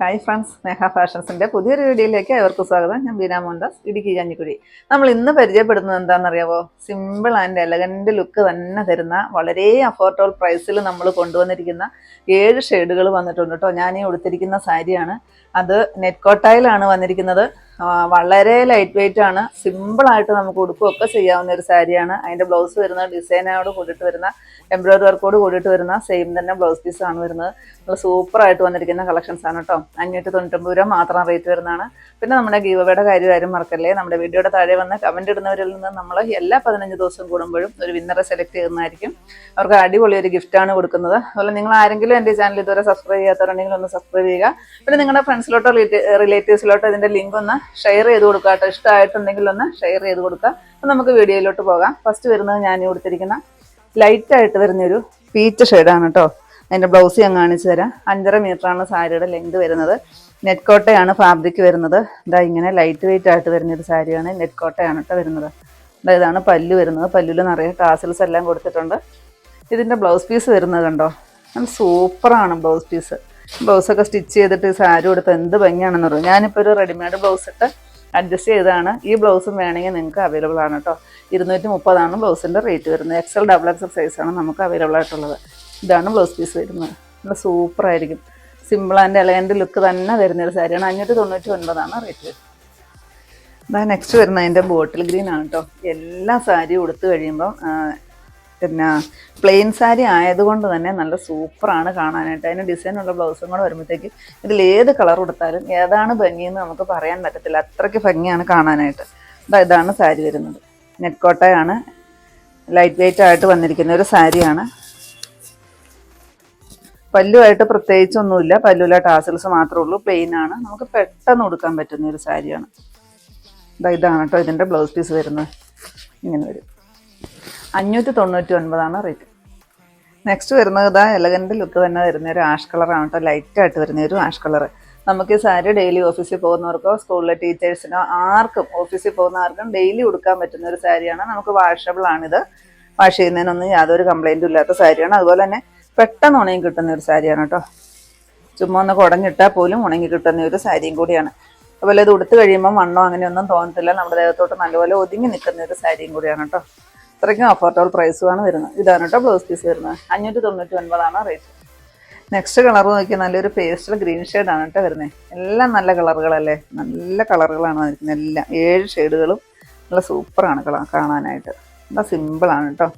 Hi friends സ്നേഹ ഫാഷൻസിന്റെ പുതിയൊരു വീഡിയോയിലേക്ക് അവർക്ക് സ്വാഗതം. ഞാൻ ബീന മോഹൻദാസ് ഇടുക്കി കഞ്ഞിക്കുഴി നമ്മൾ ഇന്ന് പരിചയപ്പെടുന്നത് എന്താണെന്നറിയാവോ? സിമ്പിൾ ആൻഡ് എലഗന്റ് ലുക്ക് തന്നെ തരുന്ന വളരെ അഫോർഡബിൾ പ്രൈസിൽ നമ്മൾ കൊണ്ടുവന്നിരിക്കുന്ന ഏഴ് ഷെയ്ഡുകൾ വന്നിട്ടുണ്ട് കേട്ടോ ഞാൻ ഉടുത്തിരിക്കുന്ന സാരിയാണ്. അത് നെറ്റ് കോട്ടായിലാണ് വന്നിരിക്കുന്നത്. വളരെ ലൈറ്റ് വെയിറ്റ് ആണ്. സിമ്പിൾ ആയിട്ട് നമുക്ക് ഉടുപ്പൊക്കെ ചെയ്യാവുന്ന ഒരു സാരിയാണ്. അതിന്റെ ബ്ലൗസ് വരുന്ന ഡിസൈനോട് കൂടിയിട്ട് വരുന്ന എംബ്രോയിഡറി വർക്കോട് കൂടിയിട്ട് വരുന്ന സെയിം തന്നെ ബ്ലൗസ് പീസ് ആണ് വരുന്നത്. സൂപ്പർ ആയിട്ട് വന്നിരിക്കുന്ന കളക്ഷൻസ് ആണ് കേട്ടോ അഞ്ഞൂറ്റി തൊണ്ണൂറ്റൊമ്പത് രൂപ മാത്രം റേറ്റ് വരുന്നതാണ്. പിന്നെ നമ്മുടെ ഗീവയുടെ കാര്യം ആരും മറക്കല്ലേ? നമ്മുടെ വീഡിയോയുടെ താഴെ വന്ന് കമന്റ് ഇടുന്നവരിൽ നിന്ന് നമ്മൾ എല്ലാ പതിനഞ്ച് ദിവസം കൂടുമ്പോഴും ഒരു വിന്നറെ സെലക്ട് ചെയ്യുന്നതായിരിക്കും. അവർക്ക് അടിപൊളി ഒരു ഗിഫ്റ്റ് ആണ് കൊടുക്കുന്നത്. അതുപോലെ നിങ്ങൾ ആരെങ്കിലും എന്റെ ചാനൽ ഇതുവരെ സബ്സ്ക്രൈബ് ചെയ്യാത്തവരുണ്ടെങ്കിൽ ഒന്ന് സബ്സ്ക്രൈബ് ചെയ്യുക. പിന്നെ നിങ്ങളുടെ ഫ്രണ്ട്സിലോട്ടോ റിലേറ്റീവ്സിലോട്ടോ ഇതിന്റെ ലിങ്ക് ഒന്ന് ഷെയർ ചെയ്ത് കൊടുക്കുക കേട്ടോ. ഇഷ്ടമായിട്ടുണ്ടെങ്കിൽ ഒന്ന് ഷെയർ ചെയ്ത് കൊടുക്കുക. അപ്പം നമുക്ക് വീഡിയോയിലോട്ട് പോകാം. ഫസ്റ്റ് വരുന്നത് ഞാൻ കൊടുത്തിരിക്കുന്ന ലൈറ്റായിട്ട് വരുന്നൊരു പീച്ച് ഷെയ്ഡാണ് കേട്ടോ. അതിന്റെ ബ്ലൗസ് ഞാൻ കാണിച്ചു തരാം. അഞ്ചര മീറ്ററാണ് സാരിയുടെ ലെങ്ത് വരുന്നത്. നെറ്റ് കോട്ടയാണ് ഫാബ്രിക് വരുന്നത്. ഇതാ ഇങ്ങനെ ലൈറ്റ് വെയിറ്റ് ആയിട്ട് വരുന്നൊരു സാരിയാണ് നെറ്റ് കോട്ടയാണ് കേട്ടോ വരുന്നത്. ഇതാണ് പല്ലു വരുന്നത്. പല്ലുവിൽ നിറയെ ടാസിൽസ് എല്ലാം കൊടുത്തിട്ടുണ്ട്. ഇതിന്റെ ബ്ലൗസ് പീസ് വരുന്നത് കണ്ടോ? സൂപ്പറാണ് ബ്ലൗസ് പീസ് ബ്ലൗസൊക്കെ സ്റ്റിച്ച് ചെയ്തിട്ട് സാരി കൊടുത്ത് എന്ത് ഭംഗിയാണെന്ന് പറയും ഞാനിപ്പോൾ ഒരു റെഡിമെയ്ഡ് ബ്ലൗസ് ഇട്ട് അഡ്ജസ്റ്റ് ചെയ്താണ് ഈ ബ്ലൗസും വേണമെങ്കിൽ നിങ്ങൾക്ക് അവൈലബിൾ ആണ് കേട്ടോ ഇരുന്നൂറ്റി മുപ്പതാണ് ബ്ലൗസിന്റെ റേറ്റ് വരുന്നത് എക്സൽ ഡബിൾ എക്സൽ സൈസാണ് നമുക്ക് അവൈലബിൾ ആയിട്ടുള്ളത്. ഇതാണ് ബ്ലൗസ് പീസ് വരുന്നത്. നല്ല സൂപ്പറായിരിക്കും സിമ്പിൾ ആൻഡ് എലഗന്റ് ലുക്ക് തന്നെ വരുന്നൊരു സാരിയാണ്. അഞ്ഞൂറ്റി തൊണ്ണൂറ്റി ഒൻപതാണ് റേറ്റ് വരുന്നത്. ഇതാ നെക്സ്റ്റ് വരുന്നത്. അതിന്റെ ബോട്ടിൽ ഗ്രീൻ ആണ് കേട്ടോ എല്ലാ സാരിയും ഉടുത്തു കഴിയുമ്പം ആ, പിന്നെ പ്ലെയിൻ സാരി ആയതുകൊണ്ട് തന്നെ നല്ല സൂപ്പറാണ് കാണാനായിട്ട്. അതിന് ഡിസൈനുള്ള ബ്ലൗസും കൂടെ വരുമ്പോഴത്തേക്ക് ഇതിൽ ഏത് കളർ കൊടുത്താലും ഏതാണ് ഭംഗിയെന്ന് നമുക്ക് പറയാൻ പറ്റത്തില്ല. അത്രയ്ക്ക് ഭംഗിയാണ് കാണാനായിട്ട്. ഇതാ ഇതാണ് സാരി വരുന്നത്. നെറ്റ്കോട്ടയാണ് ലൈറ്റ് വെയിറ്റ് ആയിട്ട് വന്നിരിക്കുന്ന ഒരു സാരിയാണ് പല്ലുമായിട്ട് പ്രത്യേകിച്ചൊന്നുമില്ല. പല്ലുല ടാസിൽസ് മാത്രമേ ഉള്ളൂ. പ്ലെയിൻ ആണ്. നമുക്ക് പെട്ടെന്ന് ഉടുക്കാൻ പറ്റുന്ന ഒരു സാരിയാണ് ഇതാണ് കേട്ടോ ഇതിന്റെ ബ്ലൗസ് പീസ് വരുന്നത്. ഇങ്ങനെ വരും. അഞ്ഞൂറ്റി തൊണ്ണൂറ്റി ഒൻപതാണ് റേറ്റ് നെക്സ്റ്റ് വരുന്നത് ഇതാ എലഗന്റ് ലുക്ക് തന്നെ വരുന്ന ഒരു ആഷ് കളറാണ് കേട്ടോ ലൈറ്റായിട്ട് വരുന്ന ഒരു ആഷ് കളർ നമുക്ക് ഈ സാരി ഡെയിലി ഓഫീസിൽ പോകുന്നവർക്കോ സ്കൂളിലെ ടീച്ചേഴ്സിനോ ആർക്കും ഓഫീസിൽ പോകുന്ന ആർക്കും ഡെയിലി ഉടുക്കാൻ പറ്റുന്ന ഒരു സാരിയാണ് നമുക്ക് വാഷബിൾ ആണിത്. വാഷ് ചെയ്യുന്നതിനൊന്നും യാതൊരു കംപ്ലൈന്റും ഇല്ലാത്ത സാരിയാണ് അതുപോലെ തന്നെ പെട്ടെന്ന് ഉണങ്ങി കിട്ടുന്ന ഒരു സാരിയാണ് കേട്ടോ ചുമ്മാ ഒന്ന് കുടഞ്ഞിട്ടാൽ പോലും ഉണങ്ങി കിട്ടുന്ന ഒരു സാരിയും കൂടിയാണ്. അതുപോലെ ഇത് ഉടുത്ത് കഴിയുമ്പോൾ മണ്ണോ അങ്ങനെയൊന്നും തോന്നത്തില്ല. നമ്മുടെ ദേഹത്തോട്ട് നല്ലപോലെ ഒതുങ്ങി നിൽക്കുന്ന ഒരു സാരിയും കൂടിയാണ് കേട്ടോ അത്രയ്ക്കും അഫോർഡബിൾ പ്രൈസുമാണ് വരുന്നത്. ഇതാണ് കേട്ടോ ബ്ലൗസ് പീസ് വരുന്നത്? അഞ്ഞൂറ്റി തൊണ്ണൂറ്റി ഒൻപതാണ് റേറ്റ് നെക്സ്റ്റ് കളർ നോക്കിയാൽ നല്ലൊരു പേസ്റ്റൽ ഗ്രീൻ ഷെയ്ഡാണ് കേട്ടോ വരുന്നത് എല്ലാം നല്ല കളറുകളല്ലേ നല്ല കളറുകളാണ് വന്നിരിക്കുന്നത് എല്ലാം. ഏഴ് ഷെയ്ഡുകളും നല്ല സൂപ്പറാണ് കളർ കാണാനായിട്ട്. നല്ല സിമ്പിളാണ് കേട്ടോ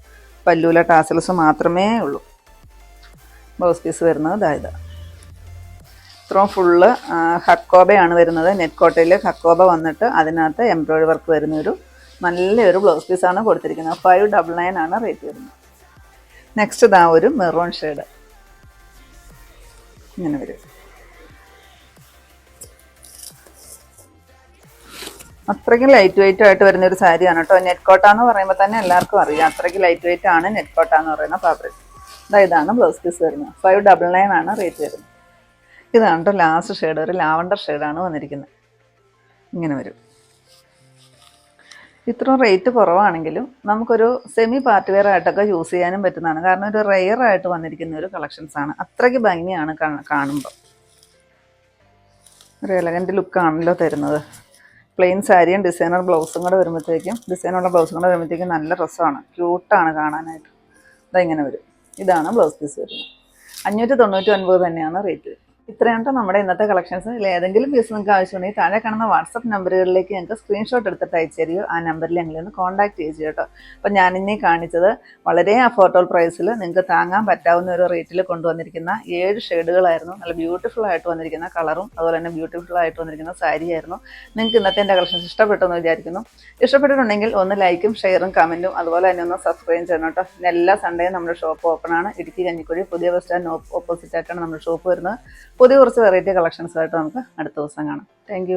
പല്ലൂല ടാസൽസ് മാത്രമേ ഉള്ളൂ. ബ്ലൗസ് പീസ് വരുന്നത് ഇതായത് ഇതാ. ഇത്രയും ഫുള്ള് ഹക്കോബയാണ് വരുന്നത്. നെറ്റ് കോട്ടയിൽ ഹക്കോബ വന്നിട്ട് അതിനകത്ത് എംബ്രോയ്ഡറി വർക്ക് വരുന്ന ഒരു നല്ലൊരു ബ്ലൗസ് പീസാണ് കൊടുത്തിരിക്കുന്നത്. ഫൈവ് ഡബിൾ നയൻ ആണ് റേറ്റ് വരുന്നത്. നെക്സ്റ്റ് ഇതാ ഒരു മെറൂൺ ഷെയ്ഡ് ഇങ്ങനെ വരും. അത്രയ്ക്കും ലൈറ്റ് വെയിറ്റ് ആയിട്ട് വരുന്ന ഒരു സാരിയാണ് കേട്ടോ. നെറ്റ് കോട്ടാന്ന് പറയുമ്പോൾ തന്നെ എല്ലാവർക്കും അറിയാം. അത്രയ്ക്ക് ലൈറ്റ് വെയിറ്റ് ആണ് നെറ്റ് കോട്ടാന്ന് പറയുന്ന ഫാബ്രിക് ഇതാ ഇതാണ് ബ്ലൗസ് പീസ് വരുന്നത്. ഫൈവ് ഡബിൾ നയൻ ആണ് റേറ്റ് വരുന്നത്. ഇതാണ് കേട്ടോ ലാസ്റ്റ് ഷെയ്ഡ് ഒരു ലാവണ്ടർ ഷെയ്ഡാണ് വന്നിരിക്കുന്നത്. ഇങ്ങനെ വരും. ഇത്രയും റേറ്റ് കുറവാണെങ്കിലും നമുക്കൊരു സെമി പാർട്ട് വെയർ ആയിട്ടൊക്കെ യൂസ് ചെയ്യാനും പറ്റുന്നതാണ്. കാരണം ഒരു റെയർ ആയിട്ട് വന്നിരിക്കുന്ന ഒരു കളക്ഷൻസ് ആണ്. അത്രയ്ക്ക് ഭംഗിയാണ് കാണുമ്പോൾ ഒരു എലഗന്റ് ലുക്കാണല്ലോ തരുന്നത്. പ്ലെയിൻ സാരിയും ഡിസൈനർ ബ്ലൗസും കൂടെ വരുമ്പോഴത്തേക്കും ഡിസൈനുള്ള ബ്ലൗസും കൂടെ വരുമ്പോഴത്തേക്കും നല്ല രസമാണ്. ക്യൂട്ടാണ് കാണാനായിട്ട്. ഇതാ ഇങ്ങനെ വരും. ഇതാണ് ബ്ലൗസ് പീസ് വരുന്നത്. അഞ്ഞൂറ്റി തൊണ്ണൂറ്റി ഒൻപത് തന്നെയാണ് റേറ്റ് ഇത്രയാണ് നമ്മുടെ ഇന്നത്തെ കളക്ഷൻസ് ഏതെങ്കിലും പീസ് നിങ്ങൾക്ക് ആവശ്യമുണ്ടെങ്കിൽ താഴെ കാണുന്ന വാട്സപ്പ് നമ്പറുകളിലേക്ക് ഞങ്ങൾക്ക് സ്ക്രീൻഷോട്ട് എടുത്തിട്ട് അയച്ചു തരികയോ ആ നമ്പറിൽ ഞങ്ങളെ ഒന്ന് കോൺടാക്ട് ചെയ്യുക കേട്ടോ. അപ്പം ഞാനിന്നീ കാണിച്ചത് വളരെ അഫോർഡബിൾ പ്രൈസിൽ നിങ്ങൾക്ക് താങ്ങാൻ പറ്റാവുന്ന ഒരു റേറ്റിൽ കൊണ്ടുവന്നിരിക്കുന്ന ഏഴ് ഷെയ്ഡുകളായിരുന്നു നല്ല ബ്യൂട്ടിഫുൾ ആയിട്ട് വന്നിരിക്കുന്ന കളറും അതുപോലെ തന്നെ ബ്യൂട്ടിഫുൾ ആയിട്ട് വന്നിരിക്കുന്ന സാരിയായിരുന്നു നിങ്ങൾക്ക് ഇന്നത്തെ എന്റെ കളക്ഷൻസ് ഇഷ്ടപ്പെട്ടെന്ന് വിചാരിക്കുന്നു. ഇഷ്ടപ്പെട്ടിട്ടുണ്ടെങ്കിൽ ഒന്ന് ലൈക്കും ഷെയറും കമന്റും അതുപോലെ തന്നെ ഒന്ന് സബ്സ്ക്രൈബ് ചെയ്യണം കേട്ടോ. എല്ലാ സൺഡേയും നമ്മുടെ ഷോപ്പ് ഓപ്പൺ ആണ്. ഇടുക്കി കഞ്ഞിക്കുഴി പുതിയ ബസ് സ്റ്റാൻഡ് ഓപ്പോസിറ്റ് ആയിട്ടാണ് നമ്മുടെ ഷോപ്പ് വരുന്നത്. പുതിയ കുറച്ച് വെറൈറ്റി കളക്ഷൻസ് ആയിട്ട് നമുക്ക് അടുത്ത ദിവസം കാണാം. താങ്ക്